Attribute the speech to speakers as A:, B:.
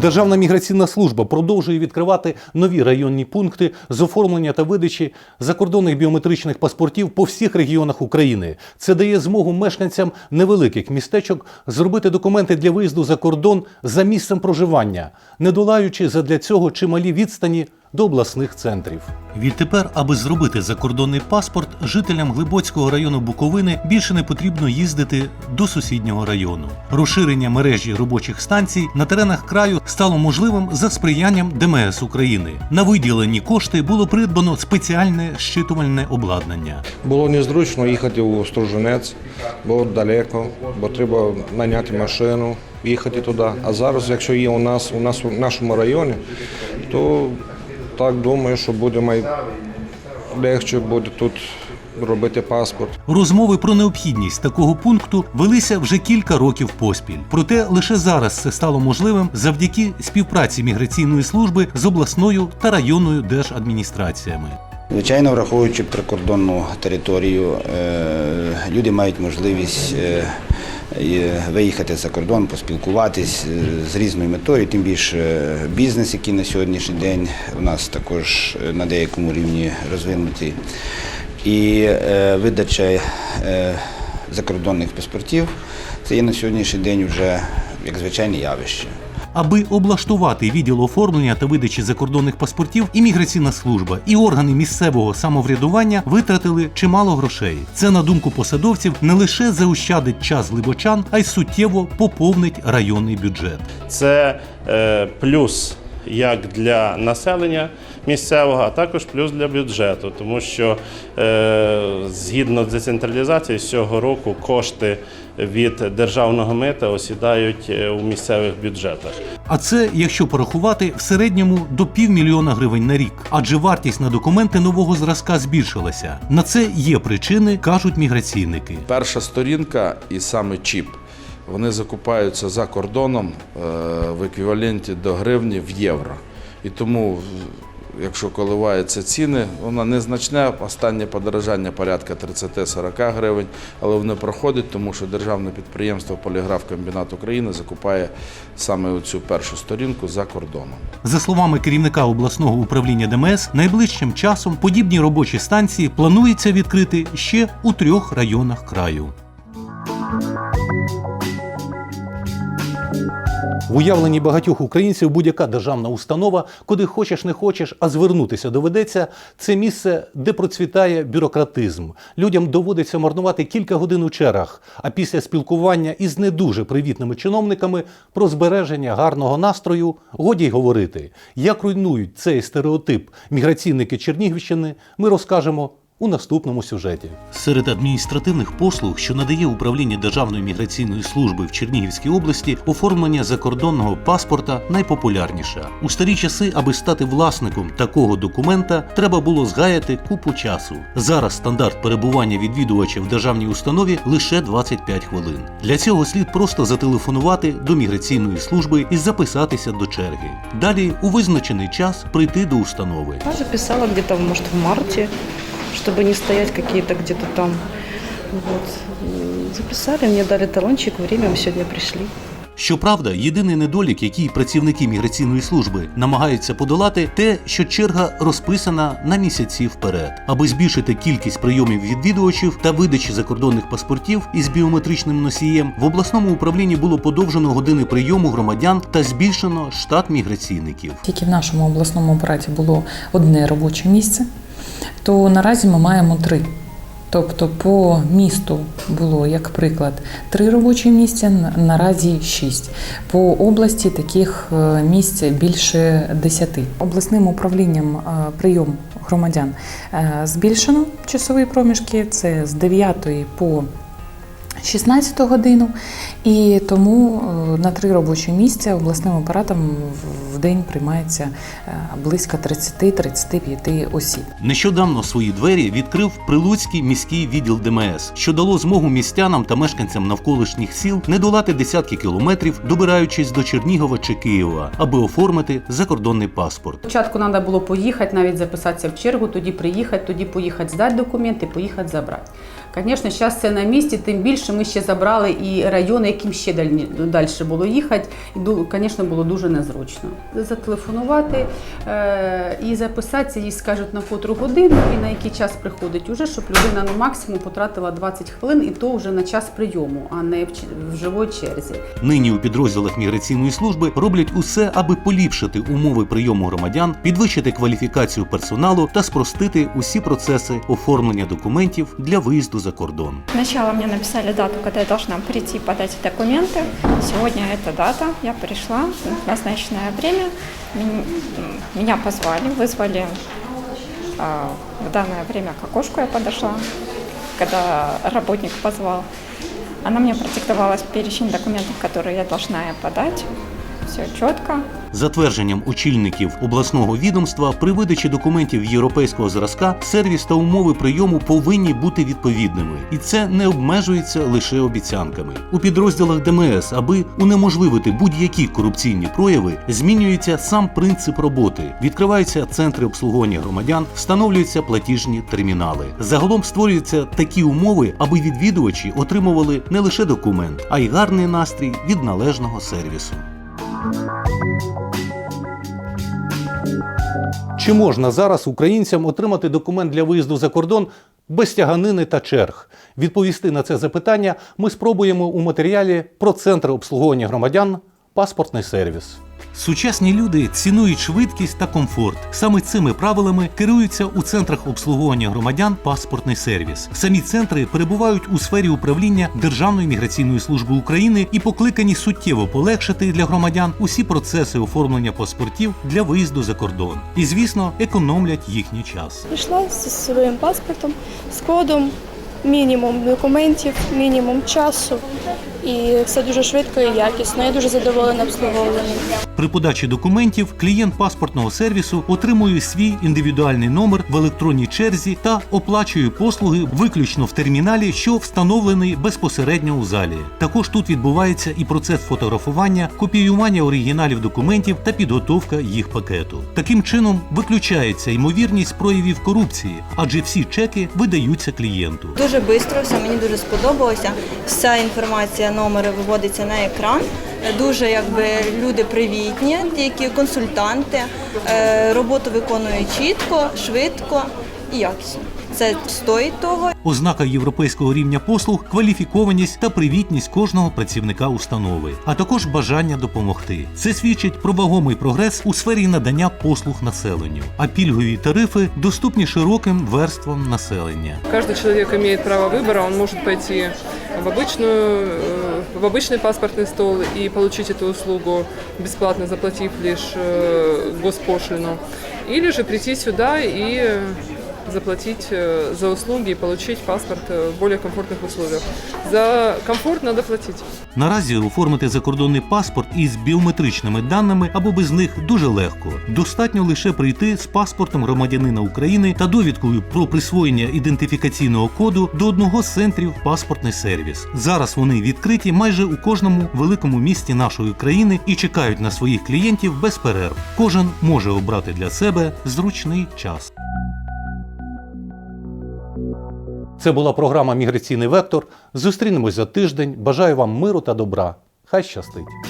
A: Державна міграційна служба продовжує відкривати нові районні пункти з оформлення та видачі закордонних біометричних паспортів по всіх регіонах України. Це дає змогу мешканцям невеликих містечок зробити документи для виїзду за кордон за місцем проживання, не долаючи задля цього чималі відстані до обласних центрів. Відтепер, аби зробити закордонний паспорт, жителям Глибоцького району Буковини більше не потрібно їздити до сусіднього району. Розширення мережі робочих станцій на теренах краю стало можливим за сприянням ДМС України. На виділені кошти було придбано спеціальне щитувальне обладнання.
B: Було незручно їхати у Стружинець, було далеко, бо треба наняти машину, їхати туди. А зараз, якщо є у нас у нас у нашому районі, то так думаю, що буде май... легше буде тут робити паспорт.
A: Розмови про необхідність такого пункту велися вже кілька років поспіль. Проте лише зараз це стало можливим завдяки співпраці міграційної служби з обласною та районною держадміністраціями.
C: Звичайно, враховуючи прикордонну територію, е, люди мають можливість е, виїхати за кордон, поспілкуватись е, з різною метою, тим більше е, бізнес, який на сьогоднішній день у нас також е, на деякому рівні розвинутий. І видача закордонних паспортів це є на сьогоднішній день вже як звичайне явище.
A: Аби облаштувати відділ оформлення та видачі закордонних паспортів, імміграційна служба і органи місцевого самоврядування витратили чимало грошей. Це, на думку посадовців, не лише заощадить час глибочан, а й суттєво поповнить районний бюджет.
D: Це е, плюс як для населення місцевого, а також плюс для бюджету, тому що е, згідно з децентралізацією з цього року кошти від державного мита осідають е, у місцевих бюджетах.
A: А це, якщо порахувати, в середньому до півмільйона гривень на рік, адже вартість на документи нового зразка збільшилася. На це є причини, кажуть міграційники.
E: Перша сторінка і саме чіп. Вони закупаються за кордоном е, в еквіваленті до гривні в євро. І тому, якщо коливаються ціни, вона незначне. Останнє подорожання порядка 30-40 гривень, але воно проходить, тому що державне підприємство Поліграф Комбінат України закупає саме цю першу сторінку за кордоном.
A: За словами керівника обласного управління ДМС, найближчим часом подібні робочі станції планується відкрити ще у трьох районах краю. В уявленні багатьох українців будь-яка державна установа, куди хочеш не хочеш, а звернутися доведеться, це місце, де процвітає бюрократизм. Людям доводиться марнувати кілька годин у чергах, а після спілкування із не дуже привітними чиновниками про збереження гарного настрою годі й говорити. Як руйнують цей стереотип міграційники Чернігівщини, ми розкажемо у наступному сюжеті. Серед адміністративних послуг, що надає управління Державної міграційної служби в Чернігівській області, оформлення закордонного паспорта найпопулярніша. У старі часи, аби стати власником такого документа, треба було згаяти купу часу. Зараз стандарт перебування відвідувача в державній установі лише 25 хвилин. Для цього слід просто зателефонувати до міграційної служби і записатися до черги. Далі у визначений час прийти до установи.
F: Я записала где-то, может, в марте, чтобы не стоять какие-то где-то там. Вот. Записали, мне дали талончик, время, мы сегодня пришли.
A: Щоправда, єдиний недолік, який працівники міграційної служби намагаються подолати, те, що черга розписана на місяці вперед, аби збільшити кількість прийомів відвідувачів та видачі закордонних паспортів із біометричним носієм. В обласному управлінні було подовжено години прийому громадян та збільшено штат міграційників.
G: Тільки в нашому обласному апараті було одне робоче місце, то наразі ми маємо три. Тобто по місту було, як приклад, три робочі місця, наразі шість. По області таких е, місць більше десяти. Обласним управлінням е, прийом громадян е, збільшено часові проміжки. Це з 9 по 16 годину, і тому на три робочі місця обласним апаратом день приймається е, близько 30-35 осіб.
A: Нещодавно свої двері відкрив Прилуцький міський відділ ДМС, що дало змогу містянам та мешканцям навколишніх сіл не долати десятки кілометрів, добираючись до Чернігова чи Києва, аби оформити закордонний паспорт.
H: Спочатку треба було поїхати, навіть записатися в чергу, тоді приїхати, тоді поїхати здати документи, поїхати забрати. Звісно, зараз це на місці, тим більше ми ще забрали і райони, яким ще далі було їхати. І, звісно, було дуже незручно. Зателефонувати е- і записатися, їй скажуть на котру годину і на який час приходить, уже, щоб людина ну, максимум потратила 20 хвилин, і то вже на час прийому, а не в, живій черзі.
A: Нині у підрозділах міграційної служби роблять усе, аби поліпшити умови прийому громадян, підвищити кваліфікацію персоналу та спростити усі процеси оформлення документів для виїзду за кордон.
I: Сначала мне написали дату, когда я должна прийти подать документы. Сегодня эта дата. Я пришла в назначенное время. Мен- Меня позвали, вызвали в данное время к окошку я подошла, когда работник позвал. Она мне продиктовала перечень документов, которые я должна подать. Все четко.
A: Затвердженням очільників обласного відомства при видачі документів європейського зразка сервіс та умови прийому повинні бути відповідними, і це не обмежується лише обіцянками. У підрозділах ДМС, аби унеможливити будь-які корупційні прояви, змінюється сам принцип роботи. Відкриваються центри обслуговування громадян, встановлюються платіжні термінали. Загалом створюються такі умови, аби відвідувачі отримували не лише документ, а й гарний настрій від належного сервісу. Чи можна зараз українцям отримати документ для виїзду за кордон без тяганини та черг? Відповісти на це запитання ми спробуємо у матеріалі про центр обслуговування громадян паспортний сервіс. Сучасні люди цінують швидкість та комфорт. Саме цими правилами керуються у центрах обслуговування громадян паспортний сервіс. Самі центри перебувають у сфері управління Державної міграційної служби України і покликані суттєво полегшити для громадян усі процеси оформлення паспортів для виїзду за кордон. І, звісно, економлять їхній час.
J: Прийшла зі своїм паспортом, з кодом, мінімум документів, мінімум часу. І все дуже швидко і якісно. Я дуже задоволена обслуговуванням.
A: При подачі документів клієнт паспортного сервісу отримує свій індивідуальний номер в електронній черзі та оплачує послуги виключно в терміналі, що встановлений безпосередньо у залі. Також тут відбувається і процес фотографування, копіювання оригіналів документів та підготовка їх пакету. Таким чином виключається ймовірність проявів корупції, адже всі чеки видаються клієнту.
K: Дуже швидко, все мені дуже сподобалося. Вся інформація, номери виводиться на екран. Дуже якби люди привітні, які консультанти. Е, Роботу виконують чітко, швидко і якісно. Це стоїть того.
A: Ознака європейського рівня послуг, кваліфікованість та привітність кожного працівника установи, а також бажання допомогти. Це свідчить про вагомий прогрес у сфері надання послуг населенню, а пільгові тарифи доступні широким верствам населення.
L: Каждый человек имеет право выбора, он может пойти в, обычную, э, в обычный паспортный стол и получить эту услугу, бесплатно заплатив лишь э, госпошлину, или же прийти сюда и э, заплатить э, за услуги и получить паспорт э, в более комфортных условиях. За комфорт надо платить.
A: Наразі оформити закордонний паспорт із біометричними даними або без них дуже легко. Достатньо лише прийти з паспортом громадянина України та довідкою про присвоєння ідентифікаційного коду до одного з центрів паспортний сервіс. Зараз вони відкриті майже у кожному великому місті нашої країни і чекають на своїх клієнтів без перерв. Кожен може обрати для себе зручний час. Це була програма Міграційний вектор. Зустрінемось за тиждень. Бажаю вам миру та добра. Хай щастить!